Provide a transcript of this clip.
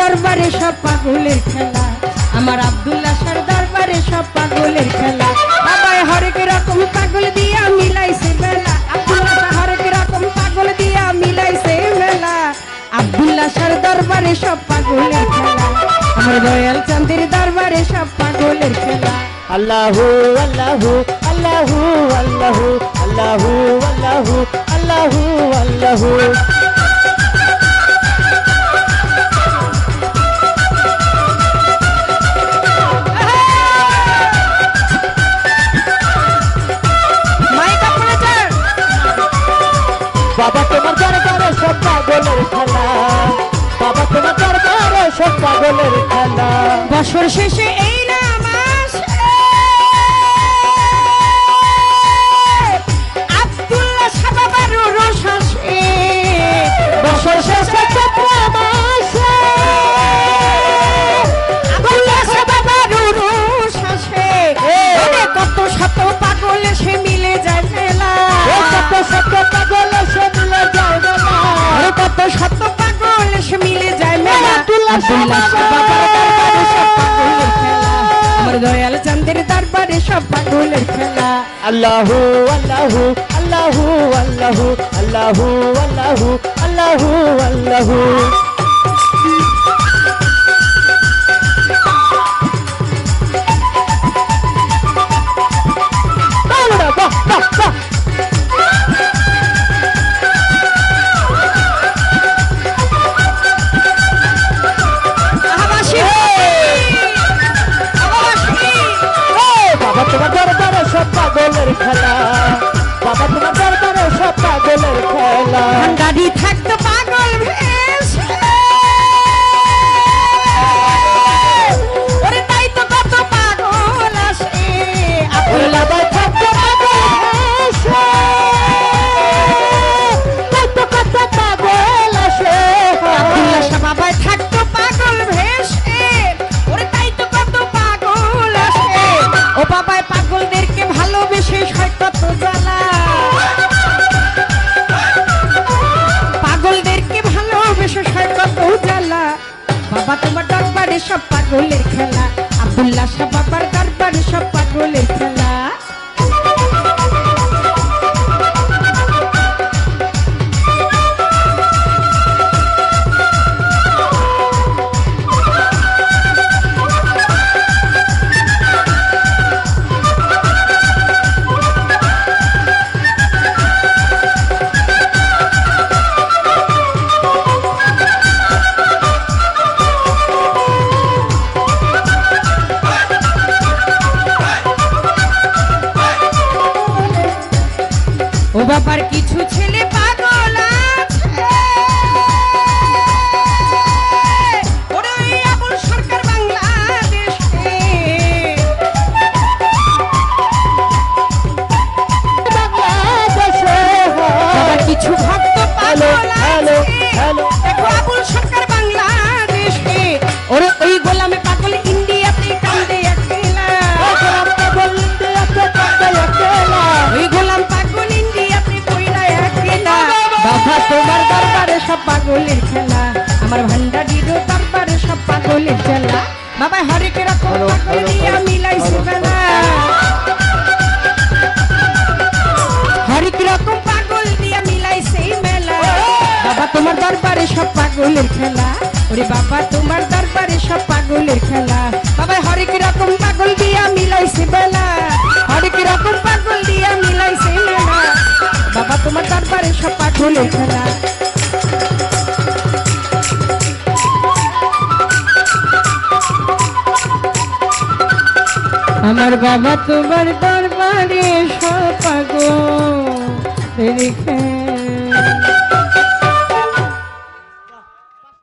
দরবারে সব পাগলের খেলা। আমার আব্দুল্লাহ শাহর দরবারে সব পাগলের খেলা। বাবাই হরেক রকম পাগল দিয়া মিলাইছে বেলা আব্দুল্লাহ শাহ হরেক রকম পাগল দিয়া মিলাইছে মেলা। আব্দুল্লাহ শাহর দরবারে সব পাগলের খেলা। আমার দয়াল চাঁদের দরবারে সব পাগলের খেলা। আল্লাহু আল্লাহু আল্লাহু আল্লাহু আল্লাহু আল্লাহু আল্লাহু আল্লাহু। সব পাগলের খেলা। বছর শেষে এই দয়াল চাঁদের দরবারে সব পাগলের খেলা। আল্লাহু আল্লাহু আল্লাহু আল্লাহু আল্লাহু আল্লাহু আল্লাহু আল্লাহু। জ্বালা বাবা তোমার দরবারে সব পাগলের খেলা। আব্দুল্লাহ শাহ বাবার দরবারে proper kid পাগলের খেলা। আমার ভান্ডারিরও দরবারে সব পাগলের খেলা। বাবা হরেক রকম হ্যালো, পাগল হ্যালো, দিয়া হ্যালো, মিলাইছে বেলা হরেক রকম পাগল দিয়া মিলাইছে মেলা। বাবা তোমার দরবারে সব পাগলের খেলা। ওরে বাবা তোমার দরবারে সব পাগলের খেলা। বাবা হরেক রকম পাগল দিয়া মিলাইছে বেলা হরেক রকম পাগল দিয়া মিলাইছে মেলা। বাবা তোমার দরবারে সব পাগলের খেলা। আমার বাবা তোমার দরবারে সব পাগো রেখে